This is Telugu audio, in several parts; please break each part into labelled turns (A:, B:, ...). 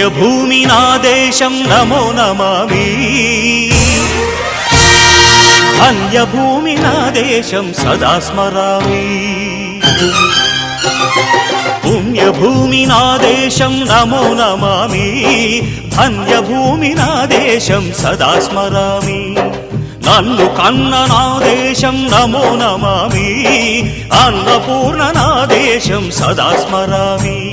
A: పుణ్యభూమి నా దేశం నమో నమామి. ధన్యభూమి నా దేశం సదా స్మరామి. పుణ్యభూమి నా దేశం నమో నమామి. ధన్యభూమి నా దేశం సదా స్మరామి. నన్ను కన్న నా దేశం నమో నమామి. అన్నపూర్ణ నా దేశం సదా స్మరామి.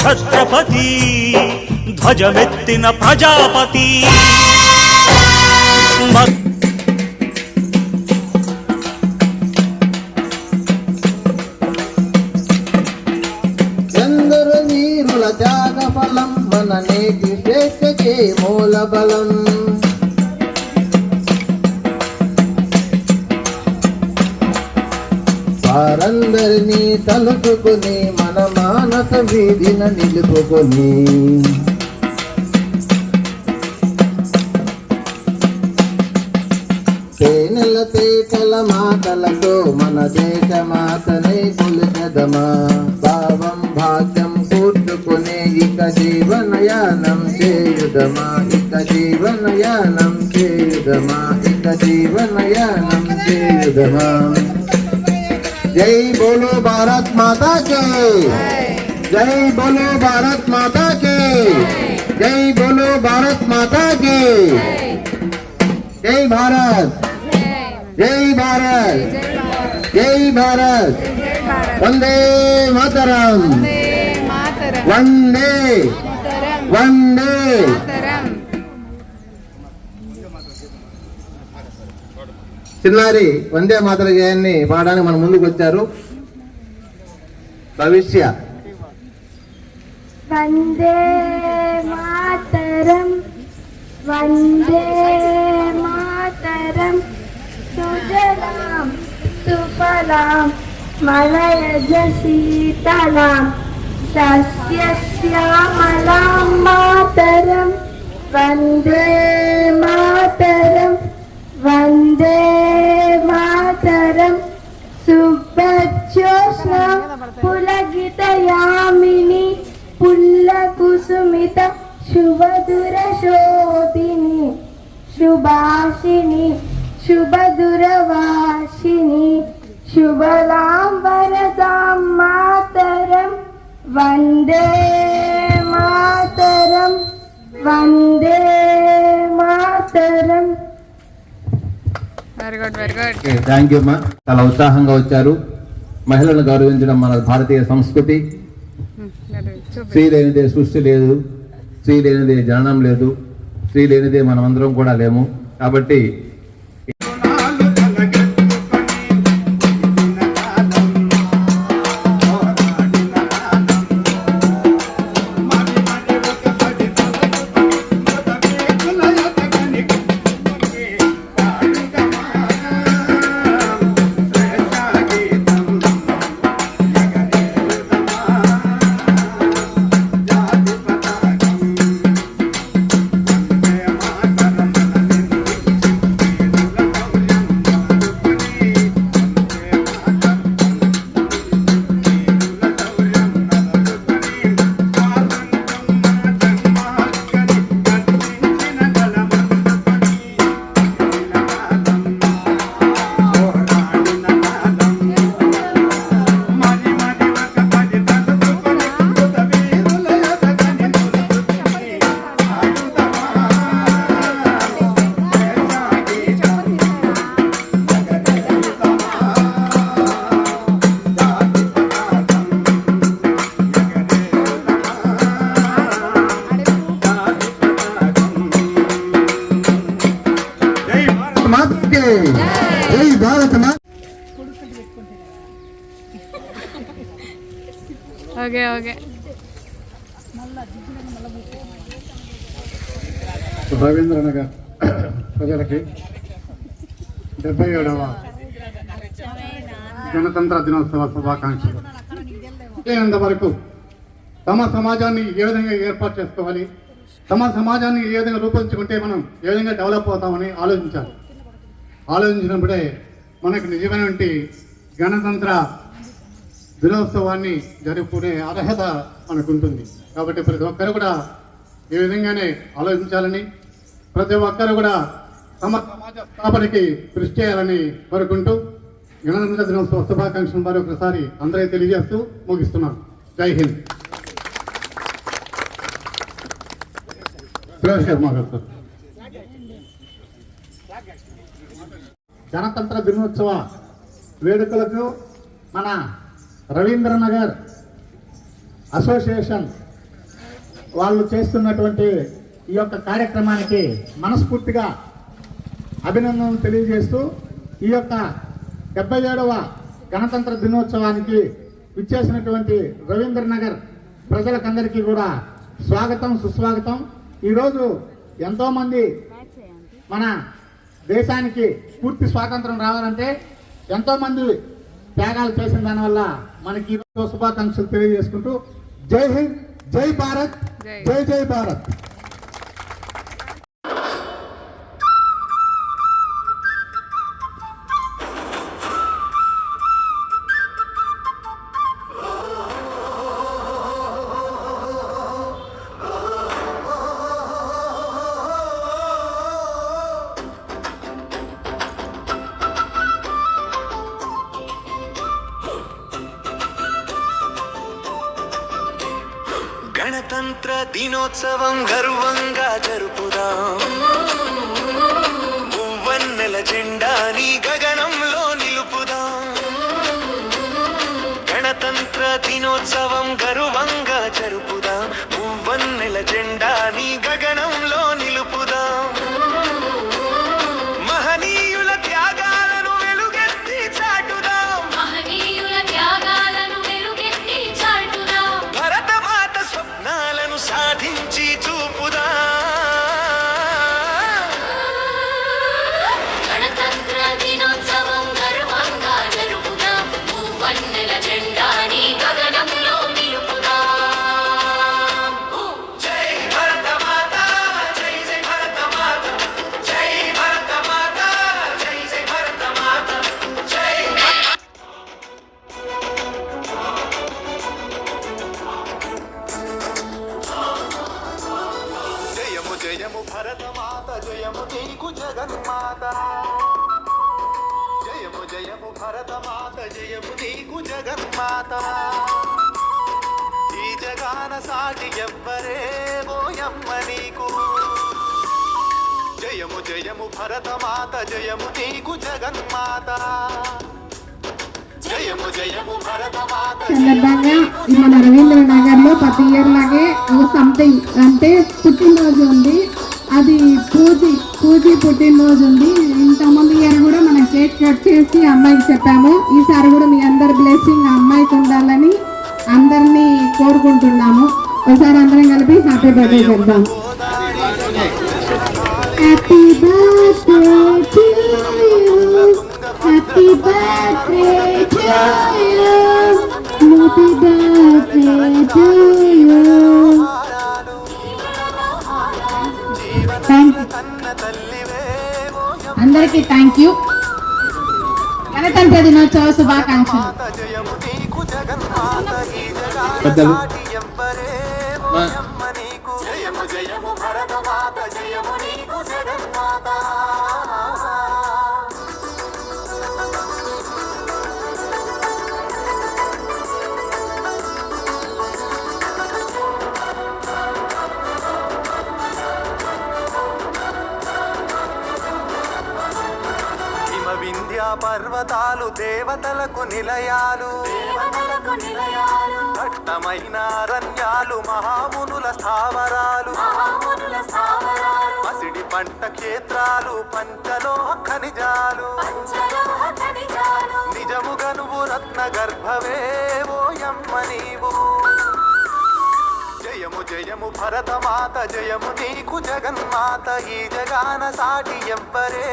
A: ఛత్రపతి ధ్వజమెత్తిన ప్రజాపతి.
B: ఎందరు వీరుల త్యాగ ఫలం మన నేటి స్వేచ్ఛకే మూల బలం. వారందరినీ తలుచుకుని మన మానస వీధిన నిలుపుకొని. తేనెల తేటల మాటలతో మన దేశ మాతనే కొలిచెదమా భావం భాగ్యం కూర్చుకునే ఇక జీవనయానం చేయుదమా. ఇక జీవనయానం చేయుదమా. ఇక జీవనయానం చేయుదమా. జై బోలో భారత్ మాతా జై జై బోలు భారత్ మాతాకే జై బోలు భారత్ మాతాకే జై భారత్ జై భారత్ జై భారత్ వందే మాతరం వందే వందే చిన్నారి వందే మాతర జయాన్ని పాడడానికి మన ముందుకు వచ్చారు. భవిష్య
C: వందే మాతరం వందే మాతరం సుజలాం సుఫలాం మలయజ శీతలాం సస్యశ్యామలాం మాతరం వందే వందే మాతరం వందే మాతరం
D: very good very good
B: thank you అమ్మా చాలా ఉత్సాహంగా వచ్చారు. మహిళలను గౌరవించడం మన భారతీయ సంస్కృతి. స్త్రీ లేనిదే సృష్టి లేదు. స్త్రీ లేనిదే జననం లేదు. స్త్రీ లేనిదే మనమందరం కూడా లేము. కాబట్టి
D: ఓకే ఓకే. రవీంద్రనగర్ ప్రజలకి డెబ్బై ఏడవ గణతంత్ర దినోత్సవ శుభాకాంక్షలు. అయినంత వరకు తమ సమాజాన్ని ఏ విధంగా ఏర్పాటు చేసుకోవాలి? తమ సమాజాన్ని ఏ విధంగా రూపొందించుకుంటే మనం ఏ విధంగా డెవలప్ అవుతామని ఆలోచించాలి. ఆలోచించినప్పుడే మనకు నిజమైనటువంటి గణతంత్ర దినోత్సవాన్ని జరుపుకునే అర్హత మనకు ఉంటుంది కాబట్టి ప్రతి ఒక్కరు కూడా ఈ విధంగానే ఆలోచించాలని ప్రతి ఒక్కరు కూడా తమ సమాజ స్థాపనకి కృషి చేయాలని కోరుకుంటూ గణతంత్ర దినోత్సవ శుభాకాంక్షలు మరొకసారి అందరికీ తెలియజేస్తూ ముగిస్తున్నాం జై హింద్. సురేష్ గారు గణతంత్ర దినోత్సవ వేడుకలకు మన రవీంద్రనగర్ అసోసియేషన్ వాళ్ళు చేస్తున్నటువంటి ఈ యొక్క కార్యక్రమానికి మనస్ఫూర్తిగా అభినందనలు తెలియజేస్తూ ఈ యొక్క డెబ్బై ఏడవ గణతంత్ర దినోత్సవానికి విచ్చేసినటువంటి రవీంద్రనగర్ ప్రజలకందరికీ కూడా స్వాగతం సుస్వాగతం. ఈరోజు ఎంతోమంది మన దేశానికి పూర్తి స్వాతంత్రం రావాలంటే ఎంతోమంది త్యాగాలు చేసిన దానివల్ల మనకి శుభాకాంక్షలు తెలియజేసుకుంటూ జై హింద్ జై భారత్ జై జై భారత్.
E: గణతంత్ర దినోత్సవం గర్వంగా జరుపుదాం. మువ్వన్నెల జెండాని గగనంలో నిలుపుదాం. గణతంత్ర దినోత్సవం గర్వంగా జరుపుదాం. మువ్వన్నెల జెండాని గగనంలో నిలుపుదాం. సాటి ఎవ్వరే ఓయమ్మ నీకు. జయము జయము భరతమాత జయము నీకు జగన్మాత.
F: సందర్భంగా మన రవీంద్ర నగర్లో ప్రతి ఇయర్ లాగే ఒక సంథింగ్ అంటే పుట్టినరోజు ఉంది. అది పూజి పూజి పుట్టినరోజు ఉంది. ఇంతకుముందు ఇయర్ కూడా మనం కేక్ కట్ చేసి అమ్మాయికి చెప్పాము. ఈసారి కూడా మీ అందరి బ్లెస్సింగ్ ఆ అమ్మాయికి ఉండాలని అందరినీ కోరుకుంటున్నాము. ఒకసారి అందరం కలిపి హ్యాపీ బర్త్డే చెప్దాం happy birthday to you happy birthday to you happy birthday to you thank you అందరికీ థ్యాంక్ యూ గణతంత్ర దినోత్సవ శుభాకాంక్షలు
G: పెద్దలు.
E: పర్వతాలు దేవతలకు నిలయాలు.
H: దేవతలకు నిలయాలు.
E: దట్టమైన అరణ్యాలు మహామునుల స్థావరాలు.
H: మహామునుల స్థావరాలు.
E: పసిడి పంట క్షేత్రాలు పంచలోహ ఖనిజాలు.
H: పంచలోహ ఖనిజాలు.
E: నిజముగా నువ్వు రత్న గర్భవే ఓయమ్మ నీవు. జయము
I: భరతమాత జయము నీకు జగన్మాత ఈ జగాన సాటి ఎవ్వరే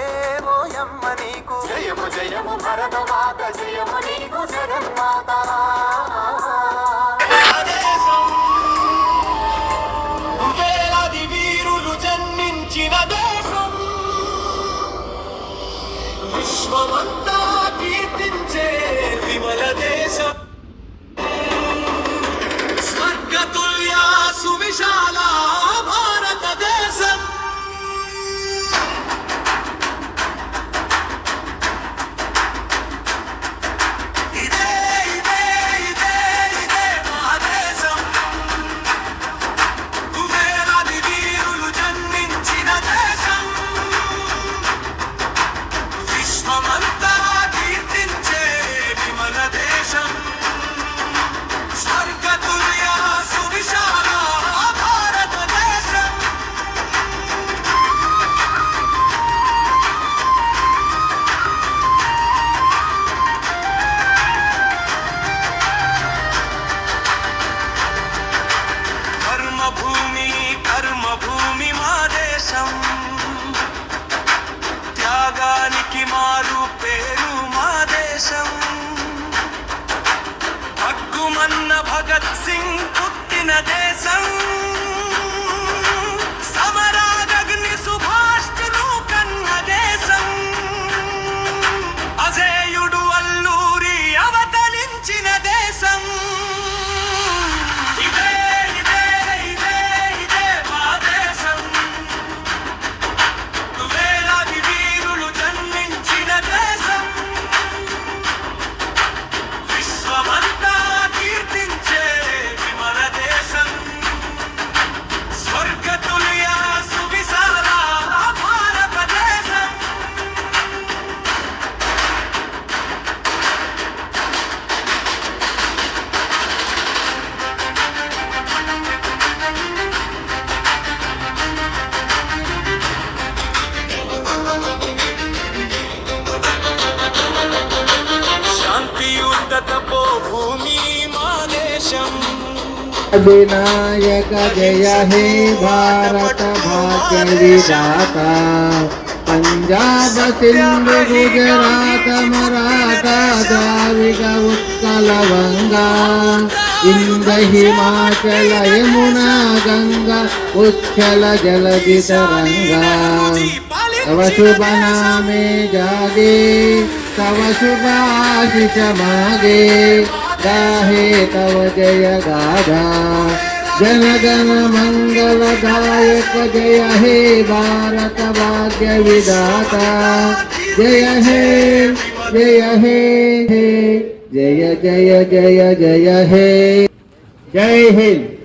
I: ఓయమ్మ నీకు. జయము జయము భరతమాత జయము నీకు జగన్మాత. వేలాది వీరులు జన్మించిన దేశం. విశ్వమంతా కీర్తించే విమల దేశం. inshallah భగత్ సింగ్ పుట్టిన దేశం.
B: विनायक जय हे भारत भाग्य विधाता पंजाब सिंध गुजरात मराठा द्राविड उत्कल गंगा इंद हिमाचल यमुना गंगा उच्छल जलधि तरंगा तव शुभ नामे जागे, तव शुभ मागे। गाहे तव जय गाधा जन गण मंगलदायक जय हे भारत भाग्य विदाता जय हे जय हे हे जय जय जय जय हे। जय हिंद।